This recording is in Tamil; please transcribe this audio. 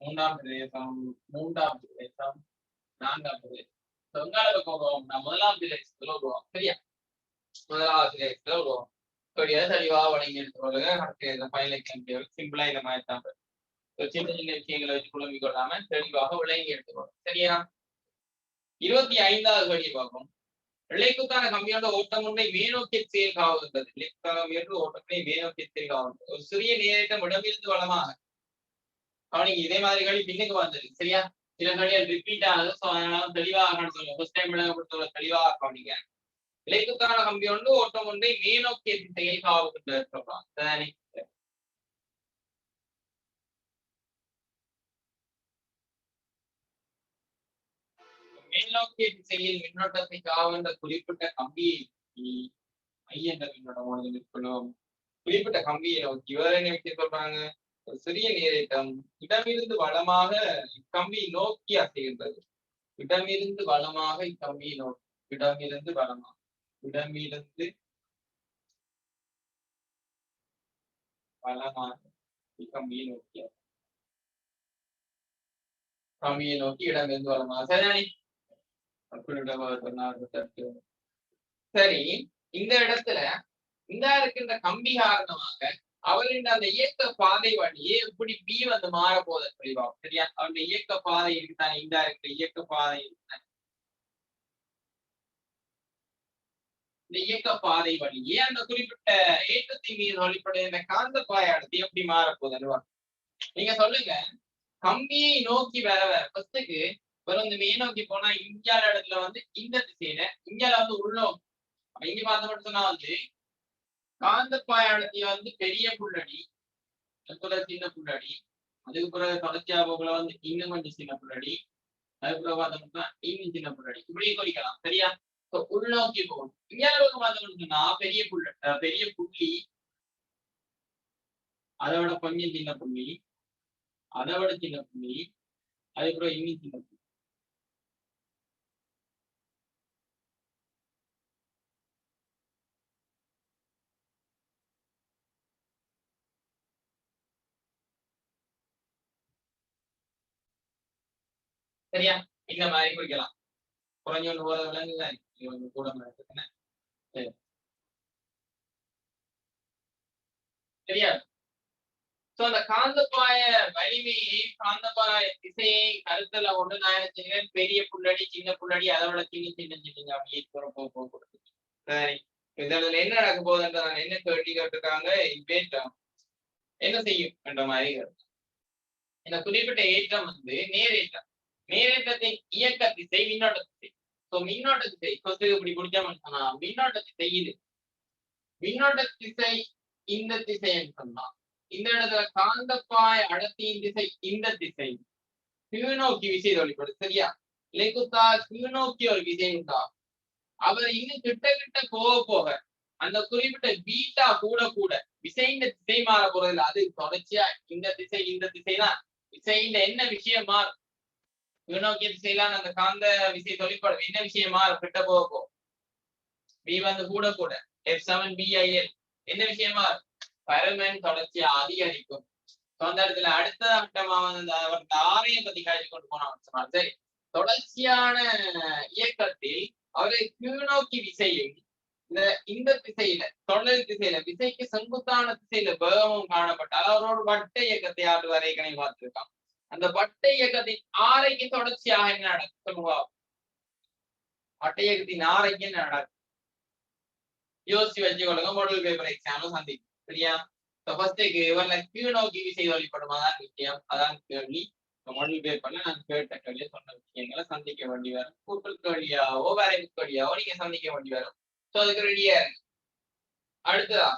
மூன்றாம் பிரதேசம் மூன்றாம் பிரதேசம் நான்காம் பிரதேசம். தொங்கால பக்கம் வருவோம் முதலாம் பிரதேசத்துல வருவோம் சரியா? முதலாவது பிரதேசத்துல வருவோம் எதை தெளிவா வழங்கி எடுத்துக்கொள்ளுங்க அடுத்து இந்த ஃபைனல் எக்ஸாம் சிம்பிளா இந்த மாதிரி தான் சின்ன சின்ன விஷயங்களை வச்சு குழம்பி கொள்ளாம தெளிவாக விளங்கி எடுத்துக்கொள்ளும் சரியா? இருபத்தி ஐந்தாவது வழி பார்ப்போம். இழைக்குத்தான கம்மியோட ஓட்டம் ஒன்றை மேனோக்கிய செயல்காவுகின்றது இழைக்குத்தான கம்மியோட ஓட்டத்தை மேனோக்கிய செயல்காவுகின்றது ஒரு சிறிய நேரட்டம் இடமிருந்து வளமாக அவனுக்கு இதே மாதிரி கேள்வி பின்னுக்கு வந்தது. சரியா? சில களிகள் ரிப்பீட் ஆகுது. ஸோ அதனால தெளிவாக சொல்லுங்க ஃபர்ஸ்ட் டைம் விளங்கப்படுத்த தெளிவாக கவனிங்க இலைக்குத்தான கம்பி ஒன்று ஓட்டம் ஒன்றை மேனோக்கிய திசையில் காவுகின்றது சொல்றான் சரி மேல்நோக்கிய திசையில் மின்னோட்டத்தை காவன்ற குறிப்பிட்ட கம்பியை மையங்கள் மின்னோட்டம் ஓடுது குறிப்பிட்ட கம்பியை நோக்கி. வேற என்ன விஷயம் சொல்றாங்க? சிறிய நீரேற்றம் இடமிருந்து வளமாக இக்கம்பியை நோக்கி அசைகின்றது. இடமிருந்து வளமாக இக்கம்பியை நோக்கி இடமிருந்து வளமாக இடமிருந்து வளமாக இக்கம்பியை நோக்கி கம்பியை நோக்கி இடமிருந்து வளமாக. சரிதானே சரி இந்த இடத்துல இந்த இருக்கின்ற கம்பி காரணமாக அவரின் அந்த இயக்க பாதை வழியே எப்படி பி வந்து மாற போகுது தெளிவா சரியா? அவருடைய இயக்க பாதை இருக்குதான்? இந்த இருக்கிற இயக்க பாதை இருக்குதான்? இந்த இயக்க பாதை வழியே அந்த குறிப்பிட்ட ஏற்றத்தின் மீது வழிபடுகின்ற காந்த பாயானது எப்படி மாற போகுதுன்னு நீங்க சொல்லுங்க. கம்பியை நோக்கி வர வர ஃபர்ஸ்ட்டுக்கு வெறும் இந்த மீன் நோக்கி போனா இந்தியால இடத்துல வந்து இந்த திசையில இந்தியால வந்து உள்நோக்கி அப்ப இங்க மட்டும் சொன்னா வந்து காந்த பாயாடத்திய வந்து பெரிய புள்ளடி அதுக்குள்ள சின்ன புள்ளடி அதுக்கு பிறகு தொடர்ச்சியா போகல வந்து இன்னும் கொஞ்சம் சின்ன புள்ளடி அதுக்குள்ள பார்த்தோம்னா இன்னும் சின்ன புள்ளடி இப்படியே குறிக்கலாம். சரியா? உள்நோக்கி போகணும். இந்தியால பக்கம் பெரிய புள்ள பெரிய புள்ளி அதோட கொஞ்சம் சின்ன புள்ளி அதோட சின்ன புள்ளி அதுக்கப்புறம் இன்னும் சின்ன புள்ளி. சரியா? இந்த மாதிரி குறிக்கலாம் ஒண்ணு போற விலங்குதான் கொஞ்சம் கூட இருக்குன்னு சரி. சரியா? சோ அந்த காந்தப்பாய வலிமையை காந்தப்பாய திசையை கருத்துல ஒண்ணு நான் என்ன பெரிய புள்ளடி சின்ன புள்ளடி அதோட சின்ன சின்ன சின்ன அப்படியே போக போக கொடுத்து. சரி. இதுல என்ன நடக்க போகுதுன்ற நான் என்ன கேள்வி கேட்டிருக்காங்க? இப்பேற்றம் என்ன செய்யும்? என்ற மாதிரி இந்த குறிப்பிட்ட ஏற்றம் வந்து நேரேற்றம் நேரேற்றத்தின் இயக்க திசை மின்னோட்ட திசை சோ மின்னோட்ட திசை இப்படி பிடிச்சோம்னு சொன்னா மின்னோட்ட திசை இது. மின்னோட்ட திசை இந்த திசைன்னு சொன்னா இந்த இடத்துல காந்தப்பாய் அடர்த்தியின் திசை இந்த திசை கீழ்நோக்கி விசை வெளிப்படும் சரியா? இலைக்குத்தா கீழ்நோக்கி ஒரு விசை உண்டா அவர் இன்னும் கிட்ட கிட்ட போக போக அந்த குறிப்பிட்ட பீட்டா கூட கூட விசைந்த திசை மாற போறதில்ல. அது தொடர்ச்சியா இந்த திசை இந்த திசை தான் என்ன விஷயம் மாறும்? கீழ்நோக்கிய திசையிலான அந்த காந்த விசை தொழிற்படும் என்ன விஷயமா? கிட்ட போக பி. வந்து கூட கூட. எஃப் செவன் பிஐஎல் என்ன விஷயமா? பருமன் தொடர்ச்சியா அதிகரிக்கும். So, அந்த இடத்துல அடுத்த கட்டமா வந்து அவர் பத்தி காய்ச்சி கொண்டு போனான்னு சொன்னார். சரி. தொடர்ச்சியான இயக்கத்தில் அவரை கீழ்நோக்கி விசையும் இந்த இந்த திசையில தொடர் திசையில விசைக்கு செங்குத்தான திசையில வேகமும் காணப்பட்டால் அவரோட வட்ட இயக்கத்தை ஆட்டு வரைக்கணை பார்த்திருக்கான். அந்த வட்ட இயக்கத்தின் ஆரைக்கு தொடர்ச்சியாக என்ன நடக்கும்? சொல்லுவா. வட்ட இயக்கத்தின் ஆரைக்கு என்ன நடக்கும்? யோசிச்சு வச்சுக்கொள்ளுங்க மாடல் பேப்பர் எக்ஸாம்ல சந்திக்கும். சரியா? ஃபர்ஸ்ட்டுக்கு இவர்ல கீழ் விசை வழிபடுமா விஷயம் அதான் கேள்வி. மாடல் பேப்பர்ல நான் கேட்ட கேள்வியை சொன்ன விஷயங்களை சந்திக்க வேண்டி வரும். கூட்டல் கேள்வியாவோ வரைவு கேள்வியாவோ நீங்க சந்திக்க வேண்டி வரும். சோ அதுக்கு ரெடியா இருக்கு அடுத்ததா?